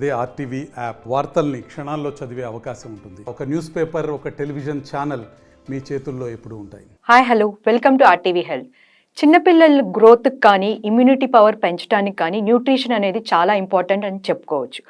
అదే RTV app వార్తల్ని క్షణాల్లో చదివే అవకాశం ఉంటుంది. ఒక న్యూస్ పేపర్ ఒక టెలివిజన్ ఛానల్ మీ చేతుల్లో ఎప్పుడూ ఉంటాయి. Hi hello. Welcome to RTV health. చిన్నపిల్లల గ్రోత్కి కానీ ఇమ్యూనిటీ పవర్ పెంచడానికి కానీ న్యూట్రిషన్ అనేది చాలా ఇంపార్టెంట్ అని చెప్పుకోవచ్చు.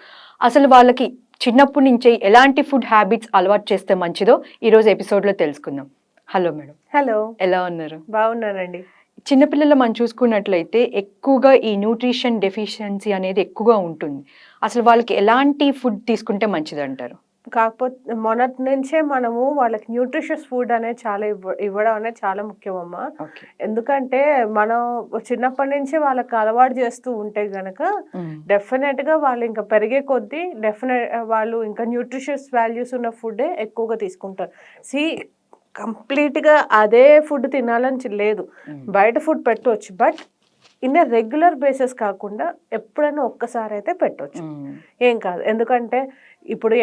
అసలు వాళ్ళకి చిన్నప్పటి నుంచే ఎలాంటి ఫుడ్ హ్యాబిట్స్ అలవాటు చేస్తే మంచిదో ఈరోజు ఎపిసోడ్లో తెలుసుకుందాం. Hello madam. హలో. ఎలా ఉన్నారు? బాగున్నానండి. చిన్నపిల్లలు మనం చూసుకున్నట్లయితే ఎక్కువగా ఈ న్యూట్రిషన్ డెఫిషియన్సీ అనేది ఎక్కువగా ఉంటుంది. అసలు వాళ్ళకి ఎలాంటి ఫుడ్ తీసుకుంటే మంచిది అంటారు కాకపోతే మొన్నటి నుంచే మనము వాళ్ళకి న్యూట్రిషియస్ ఫుడ్ అనేది చాలా ఇవ్వ ఇవ్వడం అనేది చాలా ముఖ్యమమ్మా. ఎందుకంటే మనం చిన్నప్పటి నుంచి వాళ్ళకి అలవాటు చేస్తూ ఉంటే గనక డెఫినెట్గా వాళ్ళు ఇంకా పెరిగే కొద్దీ డెఫినెట్ వాళ్ళు ఇంకా న్యూట్రిషియస్ వాల్యూస్ ఉన్న ఫుడ్ ఎక్కువగా తీసుకుంటారు. సి కంప్లీట్గా అదే ఫుడ్ తినాలని లేదు. బయట ఫుడ్ పెట్టవచ్చు బట్ ఇన్ రెగ్యులర్ బేసిస్ కాకుండా ఎప్పుడైనా ఒక్కసారి అయితే పెట్టవచ్చు ఏం కాదు. ఎందుకంటే ఇప్పుడు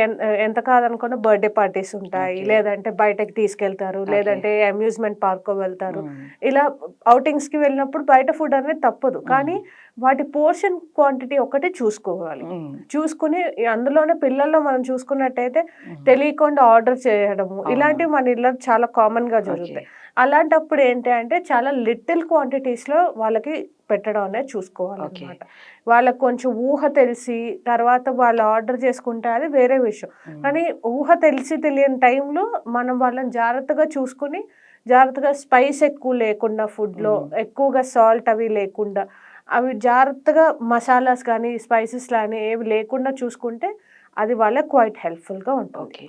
ఎంత కాదనుకున్న బర్త్డే పార్టీస్ ఉంటాయి. లేదంటే బయటకి తీసుకెళ్తారు. లేదంటే అమ్యూజ్మెంట్ పార్క్ వెళ్తారు. ఇలా outings కి వెళ్ళినప్పుడు బయట ఫుడ్ అనేది తప్పదు. కానీ వాటి పోర్షన్ క్వాంటిటీ ఒకటి చూసుకోవాలి. చూసుకుని అందులోనే పిల్లల్లో మనం చూసుకున్నట్టయితే తెలియకుండా ఆర్డర్ చేయడము. ఇలాంటివి మన ఇళ్ళలో చాలా కామన్గా జరుగుతాయి. అలాంటప్పుడు ఏంటి అంటే చాలా లిటిల్ క్వాంటిటీస్లో వాళ్ళకి పెట్టడం అనేది చూసుకోవాలన్నమాట. వాళ్ళకి కొంచెం ఊహ తెలిసి తర్వాత వాళ్ళు ఆర్డర్ చేసుకుంటే అది వేరే విషయం. కానీ ఊహ తెలిసి తెలియని టైంలో మనం వాళ్ళని జాగ్రత్తగా చూసుకుని జాగ్రత్తగా స్పైస్ ఎక్కువ లేకుండా ఫుడ్లో. ఎక్కువగా సాల్ట్ అవి లేకుండా అవి జాగ్రత్తగా మసాలాస్ కానీ స్పైసెస్ కానీ ఏవి లేకుండా చూసుకుంటే అది వాళ్ళకి క్వైట్ హెల్ప్ఫుల్గా ఉంటుంది. ఓకే.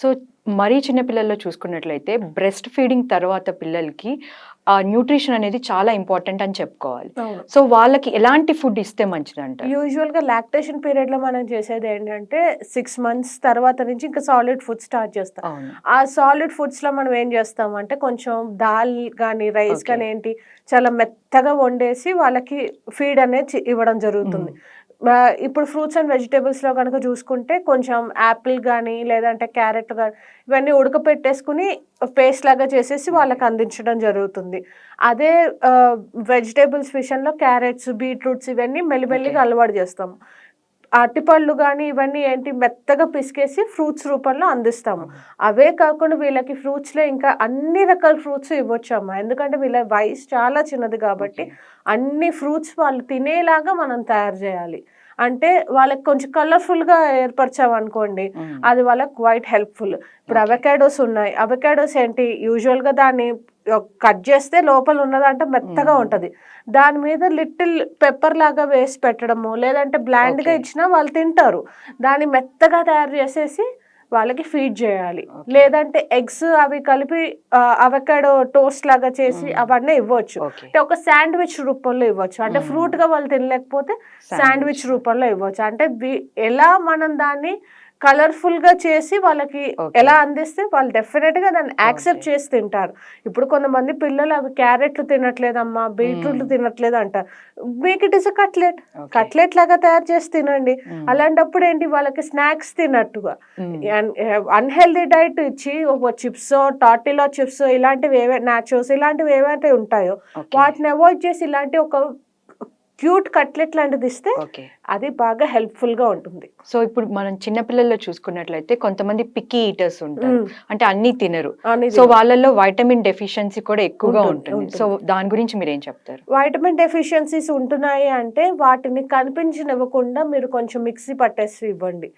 సో మరీ చిన్న పిల్లల్లో చూసుకున్నట్లయితే బ్రెస్ట్ ఫీడింగ్ తర్వాత పిల్లలకి ఆ న్యూట్రిషన్ అనేది చాలా ఇంపార్టెంట్ అని చెప్పుకోవాలి. సో వాళ్ళకి ఎలాంటి ఫుడ్ ఇస్తే మంచిది అంటారు యూజువల్గా లాక్టేషన్ పీరియడ్లో మనం చేసేది ఏంటంటే సిక్స్ మంత్స్ తర్వాత నుంచి ఇంకా సాలిడ్ ఫుడ్ స్టార్ట్ చేస్తాం. ఆ సాలిడ్ ఫుడ్స్లో మనం ఏం చేస్తాం అంటే కొంచెం దాల్ కానీ రైస్. కానీ ఏంటి చాలా మెత్తగా వండేసి వాళ్ళకి ఫీడ్ అనేది ఇవ్వడం జరుగుతుంది. ఇప్పుడు ఫ్రూట్స్ అండ్ వెజిటేబుల్స్లో కనుక చూసుకుంటే కొంచెం యాపిల్ కానీ లేదంటే క్యారెట్ కానీ ఇవన్నీ ఉడకపెట్టేసుకుని పేస్ట్ లాగా చేసేసి వాళ్ళకి అందించడం జరుగుతుంది అదే వెజిటేబుల్స్ విషయంలో క్యారెట్స్ బీట్రూట్స్ ఇవన్నీ మెల్లిమెల్లిగా. అలవాటు చేస్తాము అరటిపళ్ళు కానీ ఇవన్నీ ఏంటి మెత్తగా పిసికేసి ఫ్రూట్స్ రూపంలో అందిస్తాము. అవే కాకుండా వీళ్ళకి ఫ్రూట్స్లో ఇంకా అన్ని రకాల ఫ్రూట్స్ ఇవ్వచ్చమ్మా. ఎందుకంటే వీళ్ళ వయసు చాలా చిన్నది కాబట్టి అన్ని ఫ్రూట్స్ వాళ్ళు తినేలాగా మనం తయారు చేయాలి. అంటే వాళ్ళకి కొంచెం కలర్ఫుల్గా ఏర్పరచామనుకోండి. అది వాళ్ళకి క్వైట్ హెల్ప్ఫుల్ ఇప్పుడు. అవకాడోస్ ఉన్నాయి అవకాడోస్ ఏంటి యూజువల్గా దాన్ని కట్ చేస్తే లోపల ఉన్నదంటే మెత్తగా. ఉంటది దాని మీద లిటిల్ పెప్పర్ లాగా వేసి పెట్టడము లేదంటే బ్లాండ్గా Okay. ఇచ్చినా వాళ్ళు తింటారు దాన్ని మెత్తగా తయారు చేసేసి వాళ్ళకి ఫీడ్ చేయాలి. లేదంటే ఎగ్స్ అవి కలిపి అవకాడో టోస్ట్ లాగా చేసి. అవన్నీ ఇవ్వచ్చు అంటే ఒక శాండ్విచ్ రూపంలో ఇవ్వచ్చు అంటే. ఫ్రూట్గా వాళ్ళు తినలేకపోతే శాండ్విచ్ రూపంలో ఇవ్వచ్చు అంటే ఎలా మనం దాన్ని కలర్ఫుల్గా చేసి వాళ్ళకి. ఎలా అందిస్తే వాళ్ళు డెఫినెట్గా దాన్ని యాక్సెప్ట్. చేసి తింటారు ఇప్పుడు కొంతమంది పిల్లలు అవి క్యారెట్లు తినట్లేదమ్మా బీట్రూట్లు Mm. తినట్లేదు అంటారు మీకు ఇట్ ఇస్ కట్లెట్. కట్లెట్ లాగా తయారు చేసి తినండి మ్మ్. అలాంటప్పుడు ఏంటి వాళ్ళకి స్నాక్స్ తిన్నట్టుగా. అన్హెల్దీ డైట్ ఇచ్చి ఒక చిప్స్ టాటిలో చిప్స్ ఇలాంటివి ఏవే నాచోస్ ఇలాంటివి ఏవైతే ఉంటాయో. వాటిని అవాయిడ్ చేసి ఇలాంటి ఒక క్యూట్ కట్లెట్ లాంటిది ఇస్తే అది బాగా హెల్ప్ఫుల్గా ఉంటుంది. సో ఇప్పుడు మనం చిన్నపిల్లల్లో చూసుకున్నట్లయితే కొంతమంది పిక్కీ ఈటర్స్ ఉంటారు. అంటే అన్ని తినరు. సో వాళ్ళల్లో వైటమిన్ డెఫిషియన్సీ కూడా ఎక్కువగా ఉంటుంది. సో దాని గురించి మీరు ఏం చెప్తారు? వైటమిన్ డెఫిషియన్సీస్ ఉంటున్నాయి అంటే వాటిని కనిపించనివ్వకుండా మీరు కొంచెం మిక్సీ పట్టేసి ఇవ్వండి.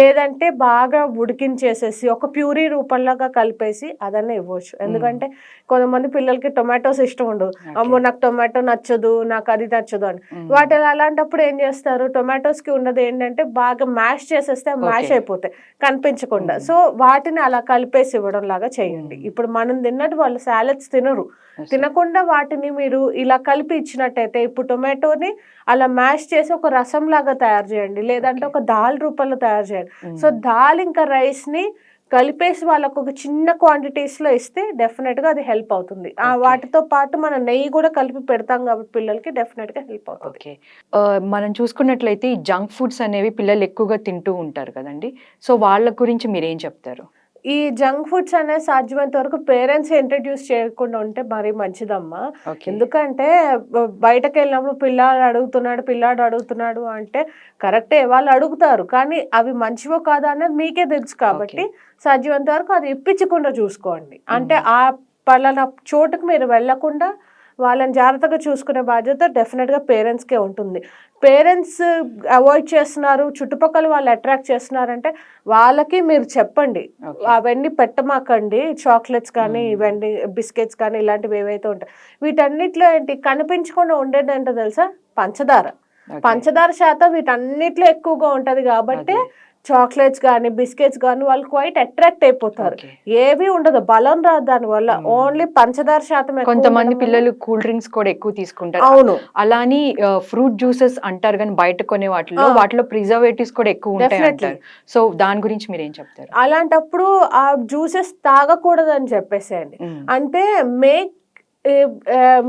లేదంటే బాగా ఉడికించేసేసి ఒక ప్యూరీ రూపంలాగా కలిపేసి అదనే ఇవ్వచ్చు. ఎందుకంటే కొంతమంది పిల్లలకి టొమాటోస్ ఇష్టం ఉండదు అమ్మో నాకు టొమాటో నచ్చదు నాకు అది నచ్చదు అని వాటి అలాంటప్పుడు ఏం చేస్తారు? టొమాటోస్కి ఉన్నది ఏంటంటే బాగా మ్యాష్ చేసేస్తే మ్యాష్. అయిపోతాయి కనిపించకుండా. సో వాటిని అలా కలిపేసి ఇవ్వడం లాగా చేయండి. ఇప్పుడు మనం తిన్నట్టు వాళ్ళు సాలెడ్స్ తినరు. తినకుండా వాటిని మీరు ఇలా కలిపి ఇచ్చినట్టయితే ఇప్పుడు టొమాటోని అలా మ్యాష్ చేసి ఒక రసం లాగా తయారు చేయండి. లేదంటే. ఒక దాల్ రూపంలో తయారు చేయండి. సో దాల్ ఇంకా రైస్ని కలిపేసి వాళ్ళకు ఒక చిన్న క్వాంటిటీస్లో ఇస్తే డెఫినెట్గా అది హెల్ప్ అవుతుంది. ఆ. వాటితో పాటు మనం నెయ్యి కూడా కలిపి పెడతాం కాబట్టి పిల్లలకి డెఫినెట్గా హెల్ప్ అవుతుంది. ఓకే ఆ, మనం చూసుకున్నట్లయితే ఈ జంక్ ఫుడ్స్ అనేవి పిల్లలు ఎక్కువగా తింటూ ఉంటారు కదండి. సో వాళ్ళ గురించి మీరు ఏం చెప్తారు? ఈ జంక్ ఫుడ్స్ అనేది సాధ్యమైనంత వరకు పేరెంట్స్ ఇంట్రడ్యూస్ చేయకుండా ఉంటే మరీ మంచిదమ్మా. ఎందుకంటే బయటకు వెళ్ళినప్పుడు పిల్లాడు అడుగుతున్నాడు పిల్లాడు అడుగుతున్నాడు అంటే కరెక్టే వాళ్ళు అడుగుతారు. కానీ అవి మంచివో కాదా అనేది మీకే తెలుసు కాబట్టి సాధ్యమైనంత వరకు అది ఇప్పించకుండా చూసుకోండి. అంటే ఆ పలానా చోటుకు మీరు వెళ్ళకుండా వాళ్ళని జాగ్రత్తగా చూసుకునే బాధ్యత డెఫినెట్గా పేరెంట్స్కే ఉంటుంది. పేరెంట్స్ అవాయిడ్ చేస్తున్నారు చుట్టుపక్కల వాళ్ళు అట్రాక్ట్ చేస్తున్నారంటే వాళ్ళకి మీరు చెప్పండి. అవన్నీ పెట్టమాకండి. చాక్లెట్స్ కానీ ఇవన్నీ బిస్కెట్స్ కానీ ఇలాంటివి ఏవైతే ఉంటాయి. వీటన్నిటిలో ఏంటి? కనిపించకుండా ఉండేది ఏంటో తెలుసా? పంచదార. పంచదార శాతం వీటన్నిటిలో ఎక్కువగా ఉంటది కాబట్టి. చాక్లెట్స్ కానీ బిస్కెట్స్ కానీ వాళ్ళు క్వైట్ అట్రాక్ట్ అయిపోతారు. ఏవి ఉండదు. బలం రాదు దాని వల్ల. ఓన్లీ పంచదార శాతం కొంతమంది పిల్లలు కూల్ డ్రింక్స్ కూడా ఎక్కువ తీసుకుంటారు. అవును. అలా అని ఫ్రూట్ జ్యూసెస్ అంటారు కానీ బయట కొనే వాటిలో. వాటిలో ప్రిజర్వేటివ్స్ కూడా ఎక్కువ ఉంటాయి సో దాని గురించి మీరు ఏం చెప్తారు? అలాంటప్పుడు ఆ జ్యూసెస్ తాగకూడదు అని చెప్పేసేయండి. మ్మ్. అంటే మేక్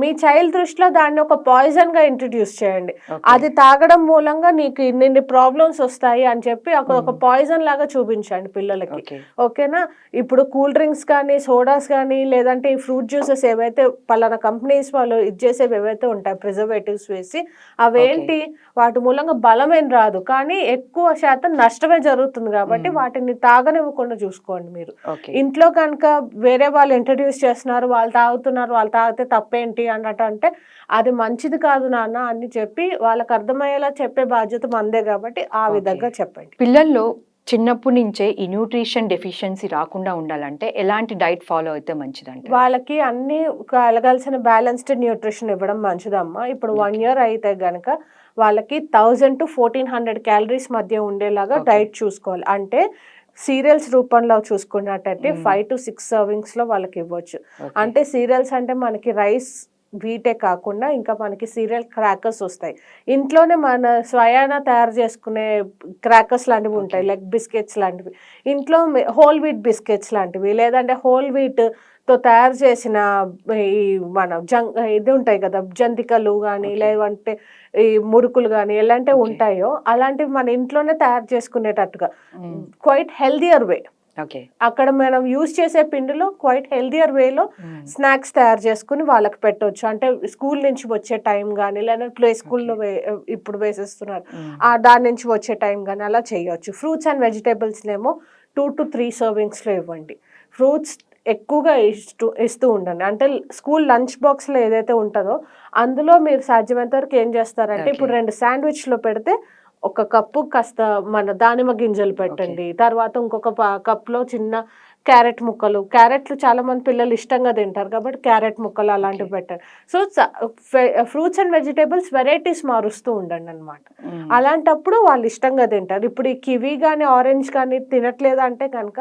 మీ చైల్డ్ దృష్టిలో దాన్ని ఒక పాయిజన్గా ఇంట్రడ్యూస్ చేయండి. అది తాగడం మూలంగా నీకు ఇన్ని ప్రాబ్లమ్స్ వస్తాయి అని చెప్పి ఒక ఒక పాయిజన్ లాగా చూపించండి పిల్లలకి. ఓకే. ఓకేనా ఇప్పుడు కూల్ డ్రింక్స్ కానీ సోడాస్ కానీ లేదంటే ఈ ఫ్రూట్ జ్యూసెస్ ఏవైతే పలానా కంపెనీస్ వాళ్ళు ఇది చేసేవి ఏవైతే ఉంటాయి ప్రిజర్వేటివ్స్ వేసి అవేంటి? వాటి మూలంగా బలం ఏం రాదు. కానీ ఎక్కువ శాతం నష్టమే జరుగుతుంది కాబట్టి వాటిని తాగనివ్వకుండా చూసుకోండి మీరు. ఇంట్లో కనుక వేరే వాళ్ళు ఇంట్రడ్యూస్ చేస్తున్నారు వాళ్ళు తాగుతున్నారు వాళ్ళు తాగితే తప్పేంటి అన్నట్టు అంటే అది మంచిది కాదు నాన్న అని చెప్పి వాళ్ళకి అర్థమయ్యేలా చెప్పే బాధ్యత మందే కాబట్టి ఆ విధంగా చెప్పండి. పిల్లల్లో చిన్నప్పటి నుంచే ఈ న్యూట్రిషన్ డెఫిషియన్సీ రాకుండా ఉండాలంటే ఎలాంటి డైట్ ఫాలో అయితే మంచిదంటే వాళ్ళకి అన్ని కలగాల్సిన బ్యాలెన్స్డ్ న్యూట్రిషన్ ఇవ్వడం మంచిదమ్మా. ఇప్పుడు వన్ ఇయర్ అయితే గనక వాళ్ళకి thousand to fourteen hundred calories మధ్య ఉండేలాగా. డైట్ చూసుకోవాలి. అంటే సీరియల్స్ రూపంలో చూసుకున్నట్టయితే. ఫైవ్ టు సిక్స్ సర్వింగ్స్లో వాళ్ళకి ఇవ్వచ్చు అంటే సీరియల్స్ అంటే మనకి రైస్ వీటే కాకుండా ఇంకా మనకి సీరియల్ క్రాకర్స్ వస్తాయి. ఇంట్లోనే మన స్వయాన తయారు చేసుకునే క్రాకర్స్ లాంటివి ఉంటాయి. లైక్ బిస్కెట్స్ లాంటివి. ఇంట్లో హోల్ వీట్ బిస్కెట్స్ లాంటివి. లేదంటే హోల్ వీట్తో తయారు చేసిన ఈ మన జం ఇది ఉంటాయి కదా జంతికలు కానీ. లేదంటే ఈ మురుకులు కానీ ఎలాంటివి. ఉంటాయో అలాంటివి మన ఇంట్లోనే తయారు చేసుకునేటట్టుగా. Quite healthier way. అక్కడ మనం యూజ్ చేసే పిండిలో క్వైట్ హెల్దియర్ వేలో స్నాక్స్ తయారు చేసుకుని వాళ్ళకి పెట్టొచ్చు. అంటే స్కూల్ నుంచి వచ్చే టైం కానీ లేదా ప్లే స్కూల్లో ఇప్పుడు వేసేస్తున్నారు. ఆ దాని నుంచి వచ్చే టైం కానీ అలా చేయొచ్చు. ఫ్రూట్స్ అండ్ వెజిటేబుల్స్ ఏమో టూ టు త్రీ సర్వింగ్స్లో ఇవ్వండి. ఫ్రూట్స్ ఎక్కువగా ఇస్తూ ఇస్తూ ఉండండి. అంటే స్కూల్ లంచ్ బాక్స్లో ఏదైతే ఉంటుందో అందులో మీరు సాధ్యమైనంత వరకు ఏం చేస్తారంటే. ఇప్పుడు రెండు శాండ్విచ్లో పెడితే ఒక కప్పు కాస్త మన దానిమ్మ గింజలు పెట్టండి. తర్వాత ఇంకొక కప్లో చిన్న క్యారెట్ ముక్కలు. క్యారెట్లు చాలా మంది పిల్లలు ఇష్టంగా తింటారు కాబట్టి క్యారెట్ ముక్కలు అలాంటివి పెట్టండి so fruits and vegetables varieties మారుస్తూ ఉండండి అనమాట అలాంటప్పుడు వాళ్ళు ఇష్టంగా తింటారు. ఇప్పుడు ఈ కివీ కానీ ఆరెంజ్ కానీ తినట్లేదు అంటే కనుక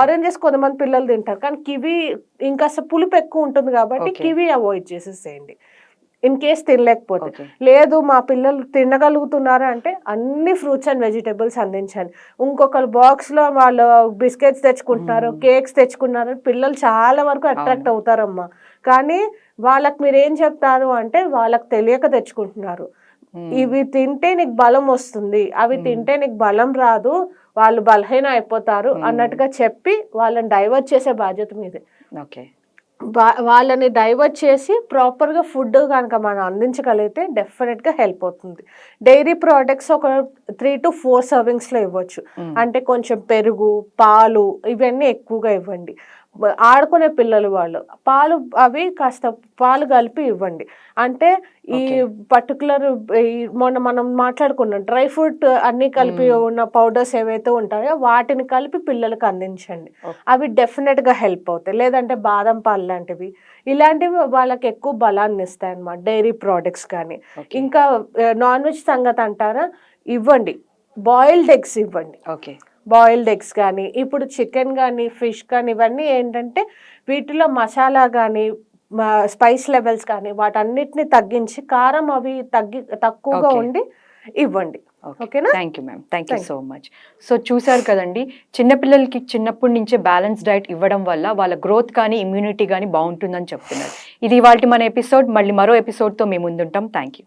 ఆరెంజెస్ కొంతమంది పిల్లలు తింటారు. కానీ కివీ ఇంకా పులుపు ఎక్కువ ఉంటుంది కాబట్టి. కివీ అవాయిడ్ చేసేసేయండి. ఇన్ కేస్ తినలేకపోతే. లేదు మా పిల్లలు తినగలుగుతున్నారు అంటే అన్ని ఫ్రూట్స్ అండ్ వెజిటేబుల్స్ అందించండి ఇంకొకరు బాక్స్లో వాళ్ళు బిస్కెట్స్ తెచ్చుకుంటున్నారు కేక్స్ తెచ్చుకున్నారు పిల్లలు చాలా వరకు అట్రాక్ట్. అవుతారమ్మా. కానీ వాళ్ళకి మీరు ఏం చెప్తారు అంటే వాళ్ళకి తెలియక తెచ్చుకుంటున్నారు. ఇవి తింటే నీకు బలం వస్తుంది అవి మ్మ్. తింటే నీకు బలం రాదు వాళ్ళు బలహీన అయిపోతారు. అన్నట్టుగా చెప్పి వాళ్ళని డైవర్ట్ చేసే బాధ్యత మీదే. ఓకే వాళ్ళని డైవర్ట్ చేసి ప్రాపర్గా ఫుడ్ కనుక మనం అందించగలిగితే డెఫినెట్గా హెల్ప్ అవుతుంది. డైరీ ప్రోడక్ట్స్ ఒక త్రీ టు ఫోర్ సర్వింగ్స్లో ఇవ్వచ్చు. అంటే కొంచెం పెరుగు పాలు ఇవన్నీ ఎక్కువగా ఇవ్వండి. ఆడుకునే పిల్లలు వాళ్ళు పాలు అవి కాస్త పాలు కలిపి ఇవ్వండి. అంటే ఈ. పర్టికులర్ మొన్న మనం మాట్లాడుకున్నాం డ్రై ఫ్రూట్ అన్ని కలిపి. ఉన్న పౌడర్స్ ఏవైతే ఉంటాయో వాటిని కలిపి పిల్లలకు అందించండి. అవి డెఫినెట్గా హెల్ప్ అవుతాయి. లేదంటే బాదం పాలు లాంటివి. ఇలాంటివి వాళ్ళకి ఎక్కువ బలాన్ని ఇస్తాయి అన్నమాట డైరీ ప్రోడక్ట్స్ కానీ. ఇంకా నాన్ వెజ్ సంగతి అంటారా? ఇవ్వండి. బాయిల్డ్ ఎగ్స్ ఇవ్వండి. ఓకే. బాయిల్డ్ ఎగ్స్ కానీ ఇప్పుడు చికెన్ కానీ ఫిష్ కానీ ఇవన్నీ ఏంటంటే వీటిలో మసాలా కానీ స్పైస్ లెవెల్స్ కానీ వాటన్నిటిని తగ్గించి కారం అవి తగ్గి తక్కువగా. ఉండి ఇవ్వండి. ఓకేనా? Thank you ma'am thank you so much so చూసారు కదండి చిన్నపిల్లలకి చిన్నప్పటి నుంచే బ్యాలెన్స్ డైట్ ఇవ్వడం వల్ల వాళ్ళ గ్రోత్ కానీ ఇమ్యూనిటీ కానీ బాగుంటుందని చెప్తున్నారు. ఇది ఇవాళ మన ఎపిసోడ్ మళ్ళీ మరో ఎపిసోడ్తో మేము ముందుంటాం. Thank you